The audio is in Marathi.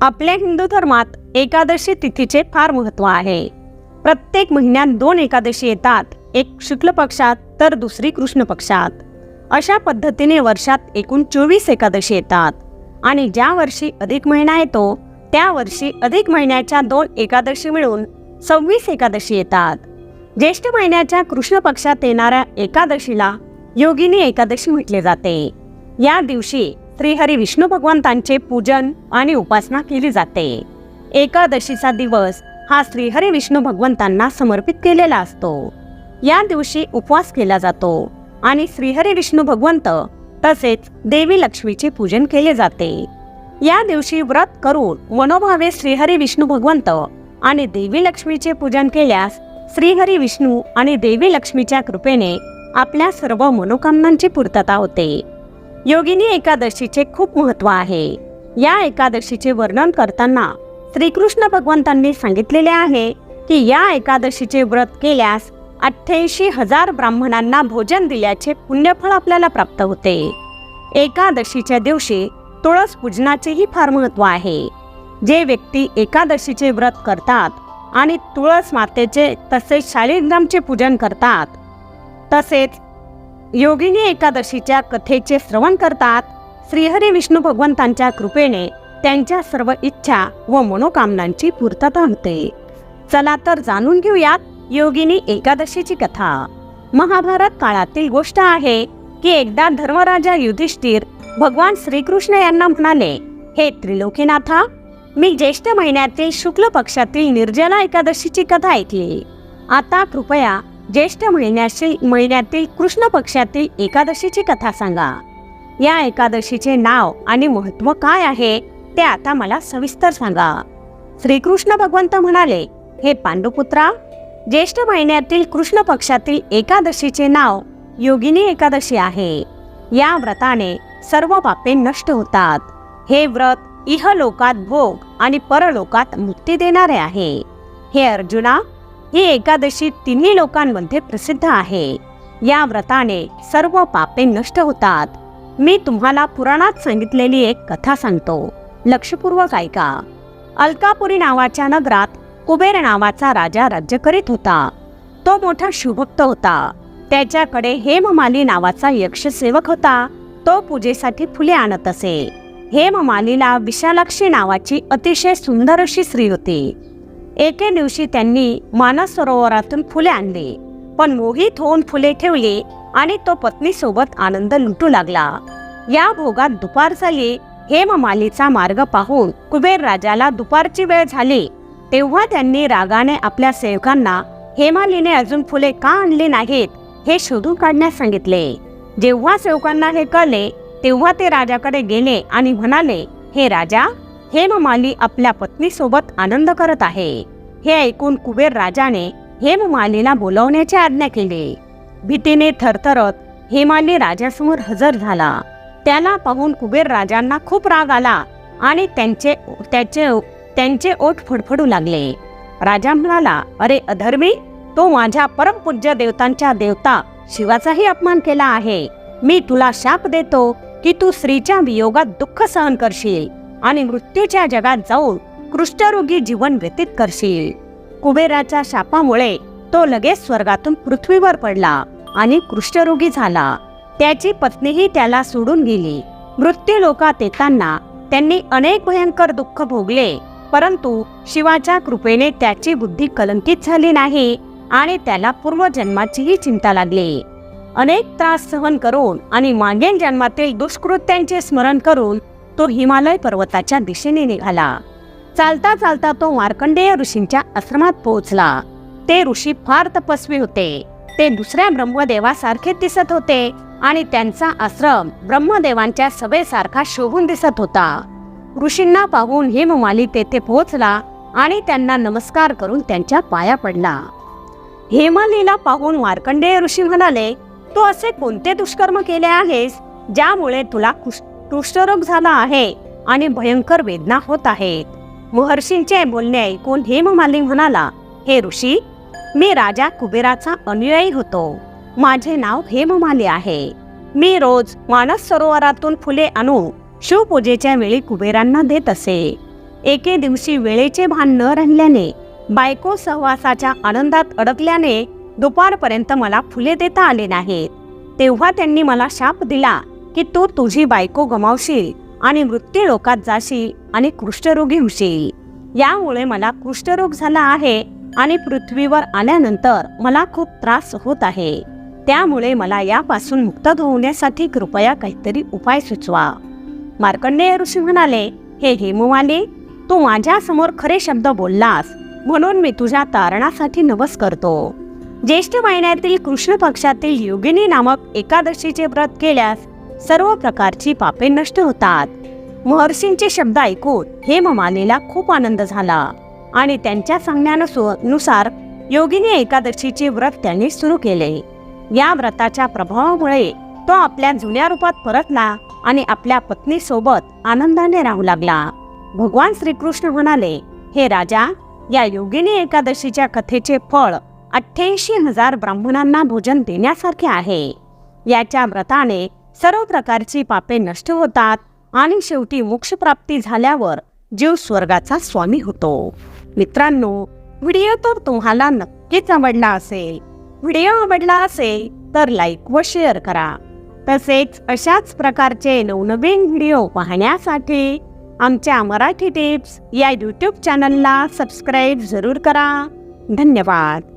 आपल्या हिंदू धर्मात एकादशी तिथीचे फार महत्त्व आहे. प्रत्येक महिन्यात दोन एकादशी येतात एक शुक्ल पक्षात तर दुसरी कृष्ण पक्षात. अशा पद्धतीने वर्षात एकूण चोवीस एकादशी येतात आणि ज्या वर्षी अधिक महिना येतो त्या वर्षी अधिक महिन्याच्या दोन एकादशी मिळून सव्वीस एकादशी येतात. ज्येष्ठ महिन्याच्या कृष्ण पक्षात येणाऱ्या एकादशीला योगिनी एकादशी म्हटले जाते. या दिवशी श्रीहरी विष्णू भगवंतांचे पूजन आणि उपासना केली जाते. एकादशीचा दिवस हा श्रीहरी विष्णू भगवंतांना समर्पित केलेला असतो. या दिवशी उपवास केला जातो आणि श्रीहरी विष्णू भगवंत तसेच देवी लक्ष्मीचे पूजन केले जाते. या दिवशी व्रत करून मनोभावे श्रीहरी विष्णू भगवंत आणि देवी लक्ष्मीचे पूजन केल्यास श्रीहरी विष्णू आणि देवी लक्ष्मीच्या कृपेने आपल्या सर्व मनोकामनांची पूर्तता होते. योगिनी एकादशीचे खूप महत्त्व आहे. या एकादशीचे वर्णन करताना श्रीकृष्ण भगवंतांनी सांगितलेले आहे की या एकादशीचे व्रत केल्यास अठ्ठ्याऐंशी हजार ब्राह्मणांना भोजन दिल्याचे पुण्यफळ आपल्याला प्राप्त होते. एकादशीच्या दिवशी तुळस पूजनाचेही फार महत्त्व आहे. जे व्यक्ती एकादशीचे व्रत करतात आणि तुळस मातेचे तसेच शालिग्रामचे पूजन करतात तसेच योगिनी एकादशीच्या कथेचे श्रवण करतात. श्रीहरी विष्णू भगवंतांच्या कृपेने त्यांच्या सर्व इच्छा व मनोकामनांची पूर्तता होते. चला तर जाणून घेऊयात योगिनी एकादशीची कथा. महाभारत काळातील गोष्ट आहे की एकदा धर्मराजा युधिष्ठिर भगवान श्रीकृष्ण यांना म्हणाले हे त्रिलोकीनाथा मी ज्येष्ठ महिन्यातील शुक्ल पक्षातील निर्जला एकादशीची कथा ऐकली. आता कृपया ज्येष्ठ महिन्याशी महिन्यातील कृष्ण पक्षातील एकादशीची कथा सांगा. या एकादशीचे नाव आणि महत्त्व काय आहे ते आता मला सविस्तर सांगा. श्रीकृष्ण भगवंत म्हणाले हे पांडुपुत्रा ज्येष्ठ महिन्यातील कृष्ण पक्षातील एकादशीचे नाव योगिनी एकादशी आहे. या व्रताने सर्व पापे नष्ट होतात. हे व्रत इहलोकात भोग आणि परलोकात मुक्ती देणारे आहे. हे अर्जुना ही एकादशी तिन्ही लोकांमध्ये प्रसिद्ध आहे. या व्रताने सर्व पापे नष्ट होतात. मी तुम्हाला पुराणात सांगितलेली एक कथा सांगतो. लक्षपूर्वक ऐका. अलकापुरी नावाच्या नगरात कुबेर नावाचा राजा राज्य करीत होता. तो मोठा शिवभक्त होता. त्याच्याकडे हेममाली नावाचा यक्षसेवक होता. तो पूजेसाठी फुले आणत असे. हेममालीला विशालाक्षी नावाची अतिशय सुंदर अशी स्त्री होती. एके दिवशी त्यांनी मानस सरोवरातून फुले आणली. पण मोहित होऊन फुले ठेवली आणि तो पत्नीसोबत आनंद लुटू लागला. या भोगात दुपार झाली. हेममालीचा मार्ग पाहून कुबेर राजाला दुपारची वेळ झाली. तेव्हा त्यांनी रागाने आपल्या सेवकांना हेमालीने अजून फुले का आणली नाहीत? हे शोधून काढण्यास सांगितले. जेव्हा सेवकांना हे कळले तेव्हा ते राजाकडे गेले आणि म्हणाले हे राजा हेममाली आपल्या पत्नीसोबत आनंद करत आहे. हे ऐकून कुबेर राजाने हेममालीला बोलवण्याची आज्ञा केली. भीतीने थरथरत हेमाली राजासमोर हजर झाला. त्याला पाहून कुबेर राजांना खूप राग आला आणि त्यांचे त्याचे त्यांचे ओठ फडफडू लागले. राजा म्हणाला अरे अधर्मी तो माझ्या परमपूज्य देवतांच्या देवता शिवाचाही अपमान केला आहे. मी तुला शाप देतो की तू स्त्रीच्या वियोगात दुःख सहन करशील. आणि मृत्यूच्या जगात जाऊन कृष्ठरोगी जीवन व्यतीत करशील. कुबेराच्या शापामुळे तो लगेच स्वर्गातून पृथ्वीवर पडला आणि कृष्ठरोगी झाला. त्याची पत्नीही त्याला सोडून गेली. मृत्यू लोकात येताना त्यांनी अनेक भयंकर दुःख भोगले परंतु शिवाच्या कृपेने त्याची बुद्धी कलंकित झाली नाही आणि त्याला पूर्वजन्माचीही चिंता लागली. अनेक त्रास सहन करून आणि मागील जन्मातील दुष्कृत्यांचे स्मरण करून तो हिमालय पर्वताच्या दिशेने निघाला. चालता चालता तो मार्कंडेय ऋषींच्या आश्रमात पोहोचला. ते ऋषी फार तपस्वी होते. ते दुसऱ्या ब्रह्मदेवासारखे दिसत होते आणि त्यांचा आश्रम ब्रह्मदेवांच्या सभेसारखा शोभून दिसत होता. ऋषींना पाहून हेममाली तेथे पोहोचला आणि त्यांना नमस्कार करून त्यांच्या पाया पडला. हेमालीला पाहून मार्कंडेय ऋषी म्हणाले तू असे कोणते दुष्कर्म केले आहेस ज्यामुळे तुला कुष्- कुष्ठरोग झाला आहे आणि भयंकर वेदना होत आहेत. महर्षींचे बोलणे ऐकून हेममाली म्हणाला हे ऋषी मी राजा कुबेराचा अनुयायी होतो. माझे नाव हेममाली आहे. मी रोज मानस सरोवरातून फुले आणून शिवपूजेच्या वेळी कुबेरांना देत असे. एके दिवशी वेळेचे भान न राहिल्याने बायको सहवासाच्या आनंदात अडकल्याने दुपारपर्यंत मला फुले देता आले नाहीत. तेव्हा त्यांनी मला शाप दिला की तू तुझी बायको गमावशील आणि मृत्यू लोकात जाशील आणि कुष्ठरोगी होशील. यामुळे मला कुष्ठरोग झाला आहे आणि पृथ्वीवर आल्यानंतर मला खूप त्रास होत आहे. त्यामुळे मला यापासून मुक्त होण्यासाठी कृपया काहीतरी उपाय सुचवा. मार्कंडेय ऋषी म्हणाले हे हेमवाले तू माझ्यासमोर खरे शब्द बोललास म्हणून मी तुझ्या तारणासाठी नवस करतो. ज्येष्ठ महिन्यातील कृष्ण पक्षातील योगिनी नामक एकादशीचे व्रत केल्यास सर्व प्रकारची पापे नष्ट होतात. महर्षींचे शब्द ऐकून हेममालेला खूप आनंद झाला आणि त्यांच्या सांगण्यानुसार योगिनी एकादशीचे व्रत त्यांनी सुरू केले. या व्रताच्या प्रभावामुळे तो आपल्या जुन्या रूपात परतला आणि आपल्या पत्नीसोबत आनंदाने राहू लागला. भगवान श्रीकृष्ण म्हणाले हे राजा या योगिनी एकादशीच्या कथेचे फळ अठ्ठ्याऐंशी हजार ब्राह्मणांना भोजन देण्यासारखे आहे. याच्या व्रताने सर्व प्रकारची पापे नष्ट होतात आणि शेवटी मोक्षप्राप्ती झाल्यावर जीव स्वर्गाचा स्वामी होतो. मित्रांनो व्हिडिओ तर तुम्हाला नक्कीच आवडला असेल. व्हिडिओ आवडला असेल तर लाईक व शेअर करा. तसेच अशाच प्रकारचे नवनवीन व्हिडिओ पाहण्यासाठी आमच्या मराठी टिप्स या यूट्यूब चॅनलला सबस्क्राईब जरूर करा. धन्यवाद.